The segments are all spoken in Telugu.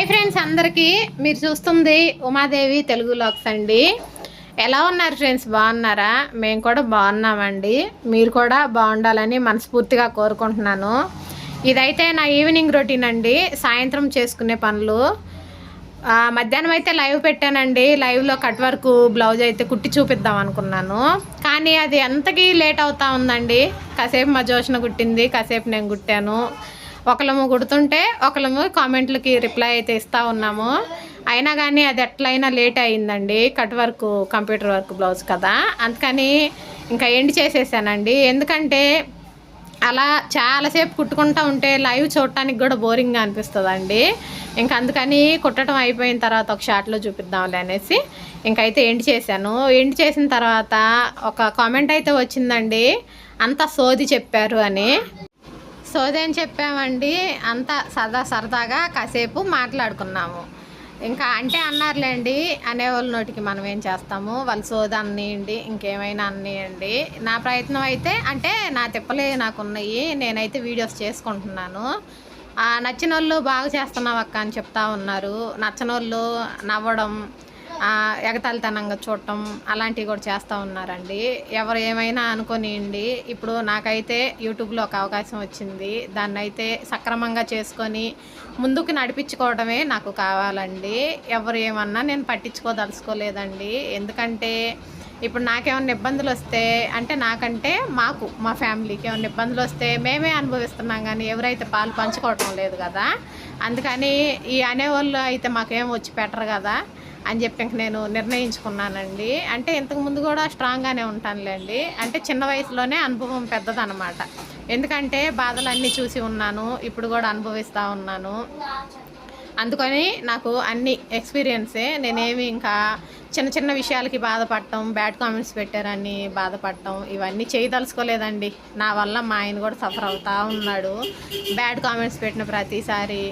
హాయ్ ఫ్రెండ్స్ అందరికీ. మీరు చూస్తుంది ఉమాదేవి తెలుగు లాక్స్ అండి. ఎలా ఉన్నారు ఫ్రెండ్స్? బాగున్నారా? మేము కూడా బాగున్నామండి. మీరు కూడా బాగుండాలని మనస్ఫూర్తిగా కోరుకుంటున్నాను. ఇదైతే నా ఈవినింగ్ రొటీన్ అండి. సాయంత్రం చేసుకునే పనులు. మధ్యాహ్నం అయితే లైవ్ పెట్టానండి. లైవ్లో కట్ వర్క్ బ్లౌజ్ అయితే కుట్టి చూపిద్దాం అనుకున్నాను. కానీ అది ఎంతకీ లేట్ అవుతా ఉందండి. కాసేపు మా జోష్న కుట్టింది కాసేపు నేను కుట్టాను. ఒకళ్ళము కుడుతుంటే ఒకళ్ళము కామెంట్లకి రిప్లై అయితే ఇస్తూ ఉన్నాము. అయినా కానీ అది ఎట్లయినా లేట్ అయిందండి. Cut work computer work blouse కదా. అందుకని ఇంకా ఎండ్ చేసేసానండి. ఎందుకంటే అలా చాలాసేపు కుట్టుకుంటూ ఉంటే లైవ్ చూడటానికి కూడా బోరింగ్గా అనిపిస్తుందండి. ఇంకా అందుకని కుట్టడం అయిపోయిన తర్వాత ఒక షార్ట్లో చూపిద్దాంలే అనేసి ఇంకైతే ఎండ్ చేశాను. ఎండ్ చేసిన తర్వాత ఒక కామెంట్ అయితే వచ్చిందండి. అంతా సోది చెప్పారు అని. సోదేం చెప్పామండి. అంతా సరదా సరదాగా కాసేపు మాట్లాడుకున్నాము. ఇంకా అంటే అన్నారులేండి అనేవాళ్ళ నోటికి మనం ఏం చేస్తాము? వాళ్ళు సోద అన్నీయండి ఇంకేమైనా అన్నీయండి. నా ప్రయత్నం అయితే అంటే నా తిప్పలే నాకు ఉన్నాయి నేనైతే వీడియోస్ చేసుకుంటున్నాను. నచ్చిన వాళ్ళు బాగా చేస్తున్నావు అక్క అని చెప్తా ఉన్నారు. నచ్చని వాళ్ళు నవ్వడం ఎగతాళితనంగా చూడటం అలాంటివి కూడా చేస్తూ ఉన్నారండి. ఎవరు ఏమైనా అనుకోనియండి. ఇప్పుడు నాకైతే యూట్యూబ్లో ఒక అవకాశం వచ్చింది. దాన్ని అయితే సక్రమంగా చేసుకొని ముందుకు నడిపించుకోవడమే నాకు కావాలండి. ఎవరు ఏమన్నా నేను పట్టించుకోదలుచుకోలేదండి. ఎందుకంటే ఇప్పుడు నాకేమన్నా ఇబ్బందులు వస్తే అంటే నాకంటే మాకు మా ఫ్యామిలీకి ఏమైనా ఇబ్బందులు వస్తే మేమే అనుభవిస్తున్నాం కానీ ఎవరైతే పాలు పంచుకోవటం లేదు కదా అందుకని ఈ అనేవాళ్ళు అయితే మాకేం వచ్చి పెట్టరు కదా అని చెప్పి ఇంక నేను నిర్ణయించుకున్నానండి. అంటే ఇంతకు ముందు కూడా స్ట్రాంగ్గానే ఉంటానులేండి. అంటే చిన్న వయసులోనే అనుభవం పెద్దదనమాట ఎందుకంటే బాధలన్నీ చూసి ఉన్నాను ఇప్పుడు కూడా అనుభవిస్తూ ఉన్నాను. అందుకని నాకు అన్ని ఎక్స్పీరియన్సే నేనేమి ఇంకా చిన్న చిన్న విషయాలకి బాధపడటం బ్యాడ్ కామెంట్స్ పెట్టారని బాధపడటం ఇవన్నీ చేయదలుచుకోలేదండి. నా వల్ల మా ఆయన కూడా సఫర్ అవుతూ ఉన్నాడు. బ్యాడ్ కామెంట్స్ పెట్టిన ప్రతిసారి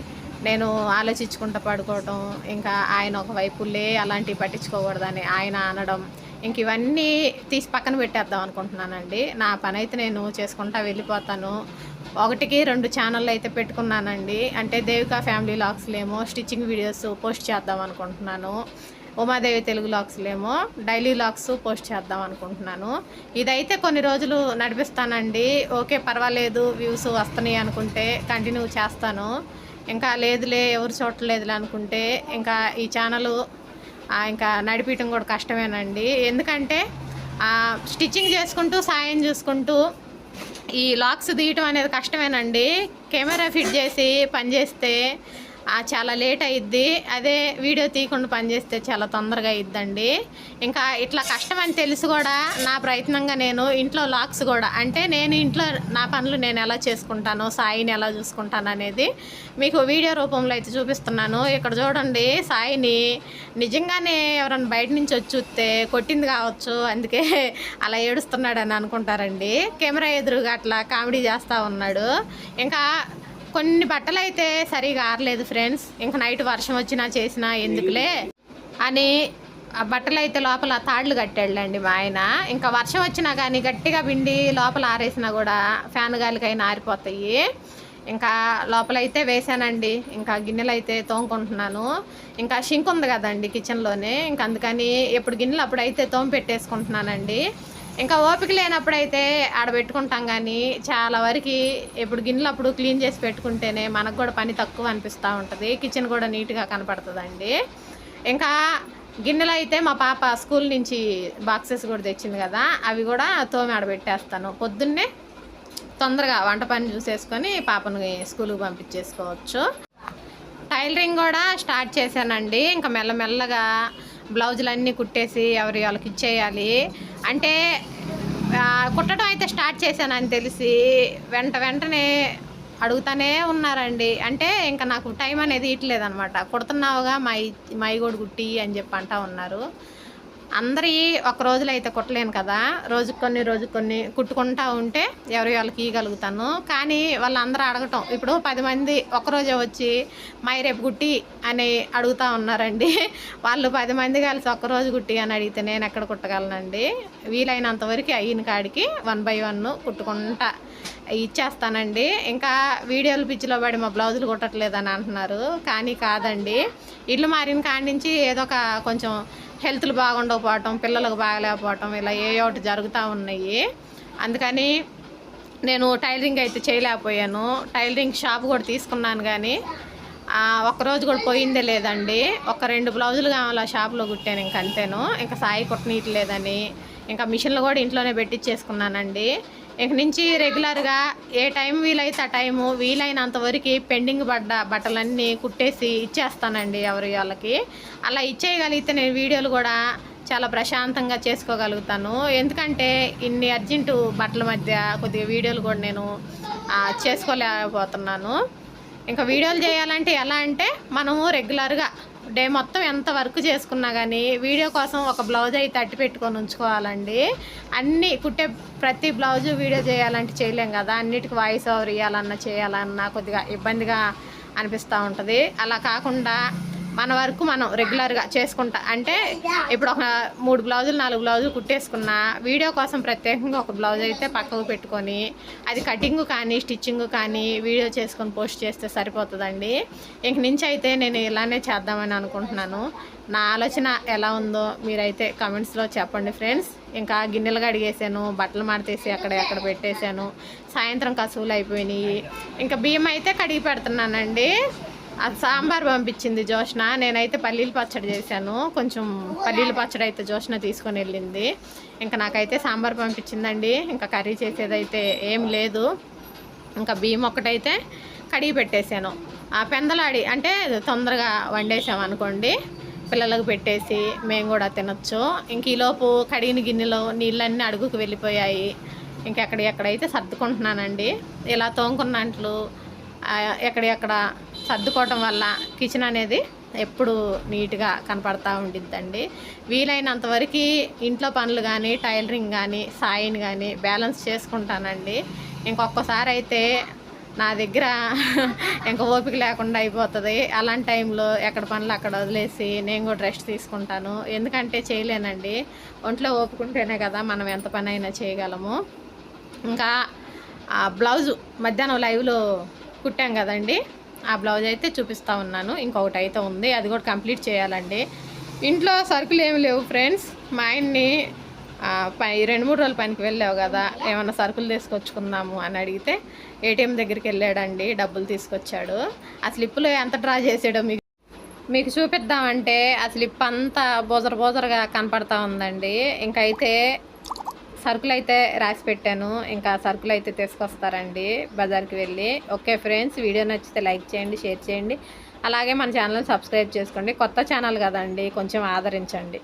నేను ఆలోచించుకుంటూ పడుకోవటం ఇంకా ఆయన ఒకవైపు లే అలాంటివి పట్టించుకోకూడదని ఆయన అనడం ఇంక ఇవన్నీ తీసి పక్కన పెట్టేద్దాం అనుకుంటున్నానండి. నా పని అయితే నేను చేసుకుంటా వెళ్ళిపోతాను. ఒకటికి రెండు ఛానళ్ళు అయితే పెట్టుకున్నానండి. అంటే దేవికా ఫ్యామిలీ లాక్స్లేమో స్టిచ్చింగ్ వీడియోస్ పోస్ట్ చేద్దాం అనుకుంటున్నాను. ఉమాదేవి తెలుగు లాక్స్లేమో డైలీ లాక్స్ పోస్ట్ చేద్దాం అనుకుంటున్నాను. ఇదైతే కొన్ని రోజులు నడిపిస్తానండి. ఓకే పర్వాలేదు వ్యూస్ వస్తున్నాయి అనుకుంటే కంటిన్యూ చేస్తాను. ఇంకా లేదులే ఎవరు చూడలేదులే అనుకుంటే ఇంకా ఈ ఛానల్ ఇంకా నడిపించడం కూడా కష్టమేనండి. ఎందుకంటే స్టిచ్చింగ్ చేసుకుంటూ సాయం చూసుకుంటూ ఈ లాక్స్ తీయటం అనేది కష్టమేనండి. కెమెరా ఫిట్ చేసి పనిచేస్తే చాలా లేట్ అయ్యిద్ది అదే వీడియో తీయకుండా పనిచేస్తే చాలా తొందరగా అయ్యిద్దండి ఇంకా ఇట్లా కష్టం అని తెలిసి కూడా నా ప్రయత్నంగా నేను ఇంట్లో లాక్స్ కూడా. అంటే నేను ఇంట్లో నా పనులు నేను ఎలా చేసుకుంటాను సాయిని ఎలా చూసుకుంటాను అనేది మీకు వీడియో రూపంలో అయితే చూపిస్తున్నాను. ఇక్కడ చూడండి సాయిని నిజంగానే ఎవరైనా బయట నుంచి వచ్చి చూస్తే కొట్టింది కావచ్చు అందుకే అలా ఏడుస్తున్నాడని అనుకుంటారండి. కెమెరా ఎదురుగా అట్లా కామెడీ చేస్తూ ఉన్నాడు. ఇంకా కొన్ని బట్టలు అయితే సరిగా ఆరలేదు ఫ్రెండ్స్. ఇంకా నైట్ వర్షం వచ్చినా చేసినా ఎందుకులే? అని ఆ బట్టలు అయితే లోపల తాళ్ళు కట్టాడులేండి మా ఆయన. ఇంకా వర్షం వచ్చినా కానీ గట్టిగా పిండి లోపల ఆరేసినా కూడా ఫ్యాన్ గాలికైనా ఆరిపోతాయి. ఇంకా లోపలైతే వేసానండి ఇంకా గిన్నెలు అయితే తోముకుంటున్నాను. ఇంకా షింక్ ఉంది కదండి కిచెన్లోనే. ఇంకా అందుకని ఎప్పుడు గిన్నెలు అప్పుడైతే తోము పెట్టేసుకుంటున్నానండి ఇంకా ఓపిక లేనప్పుడైతే ఆడ పెట్టుకుంటాం కానీ చాలా వరకు ఇప్పుడు గిన్నెలు అప్పుడు క్లీన్ చేసి పెట్టుకుంటేనే మనకు కూడా పని తక్కువ అనిపిస్తూ ఉంటుంది. కిచెన్ కూడా నీట్గా కనపడుతుందండి. ఇంకా గిన్నెలు అయితే మా పాప స్కూల్ నుంచి బాక్సెస్ కూడా తెచ్చింది కదా అవి కూడా తోమి ఆడబెట్టేస్తాను. పొద్దున్నే తొందరగా వంట పని చూసేసుకొని పాపను స్కూల్కి పంపించేసుకోవచ్చు. టైలరింగ్ కూడా స్టార్ట్ చేశానండి. ఇంకా మెల్లమెల్లగా బ్లౌజులు అన్నీ కుట్టేసి ఎవరి వాళ్ళకి ఇచ్చేయాలి. అంటే కుట్టడం అయితే స్టార్ట్ చేశానని తెలిసి వెంట వెంటనే అడుగుతానే ఉన్నారండి. అంటే ఇంకా నాకు టైం అనేది ఇట్లేదనమాట. కుడుతున్నావుగా మై మై కూడా కుట్టి అని చెప్పి అంటా ఉన్నారు. అందరి ఒక రోజులో అయితే కుట్టలేను కదా. రోజు కొన్ని రోజు కొన్ని కుట్టుకుంటా ఉంటే ఎవరి వాళ్ళకి ఇవ్వగలుగుతాను కానీ వాళ్ళందరూ అడగటం ఇప్పుడు పది మంది ఒకరోజే వచ్చి మై రేపు కుట్టి అని అడుగుతా ఉన్నారండి. వాళ్ళు పది మంది కలిసి ఒక్కరోజు కుట్టి అని అడిగితే నేను ఎక్కడ కుట్టగలనండి? వీలైనంత వరకు అయిన కాడికి వన్ బై వన్ కుట్టుకుంటా ఇచ్చేస్తానండి. ఇంకా వీడియోలు పిచ్చిలో పడి మా బ్లౌజులు కుట్టట్లేదని అంటున్నారు. కానీ కాదండి. ఇల్లు మారిన కాడి నుంచి ఏదో ఒక కొంచెం హెల్త్లు బాగుండకపోవటం పిల్లలకు బాగలేకపోవటం ఇలా ఏ ఒకటి జరుగుతూ ఉన్నాయి. అందుకని నేను టైలరింగ్ అయితే చేయలేకపోయాను. టైలరింగ్ షాప్ కూడా తీసుకున్నాను కానీ ఒక్కరోజు కూడా పోయిందే లేదండి. ఒక రెండు బ్లౌజులు కావాలి ఆ షాప్లో కుట్టాను ఇంక అంతేను. ఇంకా సాయి కుట్టనీయట్లేదని ఇంకా మిషన్లు కూడా ఇంట్లోనే పెట్టించేసుకున్నానండి ఇంక నుంచి రెగ్యులర్గా ఏ టైం వీలైతే ఆ టైము వీలైనంతవరకు పెండింగ్ పడ్డ బట్టలన్నీ కుట్టేసి ఇచ్చేస్తానండి ఎవరి వాళ్ళకి. అలా ఇచ్చేయగలిగితే నేను వీడియోలు కూడా చాలా ప్రశాంతంగా చేసుకోగలుగుతాను. ఎందుకంటే ఇన్ని అర్జెంటు బట్టల మధ్య కొద్దిగా వీడియోలు కూడా నేను చేసుకోలేకపోతున్నాను. ఇంకా వీడియోలు చేయాలంటే ఎలా అంటే మనము రెగ్యులర్గా డే మొత్తం ఎంత వర్క్ చేసుకున్నా కానీ వీడియో కోసం ఒక బ్లౌజ్ అయితే తట్టి పెట్టుకొని ఉంచుకోవాలండి. అన్నీ కుట్టే ప్రతి బ్లౌజు వీడియో చేయాలంటే చేయలేం కదా. అన్నిటికి వాయిస్ ఓవర్ ఇవ్వాలన్నా చేయాలన్నా కొద్దిగా ఇబ్బందిగా అనిపిస్తూ ఉంటుంది. అలా కాకుండా మన వరకు మనం రెగ్యులర్గా చేసుకుంటా. అంటే ఇప్పుడు ఒక మూడు బ్లౌజులు నాలుగు బ్లౌజులు కుట్టేసుకున్నా వీడియో కోసం ప్రత్యేకంగా ఒక బ్లౌజ్ అయితే పక్కకు పెట్టుకొని అది కటింగ్ కానీ స్టిచ్చింగ్ కానీ వీడియో చేసుకొని పోస్ట్ చేస్తే సరిపోతుందండి. ఇంక నుంచి అయితే నేను ఇలానే చేద్దామని అనుకుంటున్నాను. నా ఆలోచన ఎలా ఉందో మీరైతే కమెంట్స్లో చెప్పండి ఫ్రెండ్స్ ఇంకా గిన్నెలు కడిగేసాను బట్టలు మడతేసి అక్కడ ఎక్కడ పెట్టేశాను. సాయంత్రం కసువులు అయిపోయినాయి. ఇంకా బియ్యం అయితే కడిగి పెడుతున్నానండి. అది సాంబార్ పంపించింది జోష్న. నేనైతే పల్లీల పచ్చడి చేశాను. కొంచెం పల్లీల పచ్చడి అయితే జోష్న తీసుకొని వెళ్ళింది. ఇంకా నాకైతే సాంబార్ పంపించిందండి. ఇంకా కర్రీ చేసేదైతే ఏం లేదు. ఇంకా బియ్యం ఒక్కటైతే కడిగి పెట్టేశాను. ఆ పెందలాడి అంటే తొందరగా వండేసాం అనుకోండి. పిల్లలకు పెట్టేసి మేము కూడా తినొచ్చు. ఇంక ఈలోపు కడిగిన గిన్నెలో నీళ్ళన్నీ అడుగుకు వెళ్ళిపోయాయి. ఇంకెక్కడ ఎక్కడైతే సర్దుకుంటున్నానండి. ఇలా తోముకున్నట్లు ఎక్కడెక్కడ సర్దుకోవటం వల్ల కిచెన్ అనేది ఎప్పుడు నీట్గా కనపడతా ఉండిద్దండి. వీలైనంత వరకు ఇంట్లో పనులు కానీ టైలరింగ్ కానీ సాయిని కానీ బ్యాలెన్స్ చేసుకుంటానండి. ఇంకొకసారి అయితే నా దగ్గర ఇంకా ఓపిక లేకుండా అయిపోతుంది. అలాంటి టైంలో ఎక్కడ పనులు అక్కడ వదిలేసి నేను కూడా రెస్ట్ తీసుకుంటాను. ఎందుకంటే చేయలేనండి. ఒంట్లో ఓపుకుంటేనే కదా మనం ఎంత పని అయినా చేయగలము. ఇంకా బ్లౌజు మధ్యాహ్నం లైవ్లో కుట్టాం కదండి. ఆ బ్లౌజ్ అయితే చూపిస్తూ ఉన్నాను. ఇంకొకటి అయితే ఉంది. అది కూడా కంప్లీట్ చేయాలండి. ఇంట్లో సరుకులు ఏమి లేవు ఫ్రెండ్స్. మా ఆయన్ని పై రెండు మూడు రోజుల పనికి వెళ్ళావు కదా ఏమన్నా సరుకులు తీసుకొచ్చుకుందాము అని అడిగితే ఏటీఎం దగ్గరికి వెళ్ళాడండి. డబ్బులు తీసుకొచ్చాడు. ఆ స్లిప్పులో ఎంత డ్రా చేసాడో మీకు మీకు చూపిద్దామంటే ఆ స్లిప్ అంతా బోజర బోజరగా కనపడతా ఉందండి. ఇంకైతే అయితే సరుకులు అయితే రాసి పెట్టాను. ఇంకా సరుకులు అయితే తీసుకొస్తారండి బజార్కి వెళ్ళి. ఓకే ఫ్రెండ్స్ వీడియో నచ్చితే లైక్ చేయండి షేర్ చేయండి. అలాగే మన ఛానల్ సబ్స్క్రైబ్ చేసుకోండి. కొత్త ఛానల్ కదండి కొంచెం ఆదరించండి.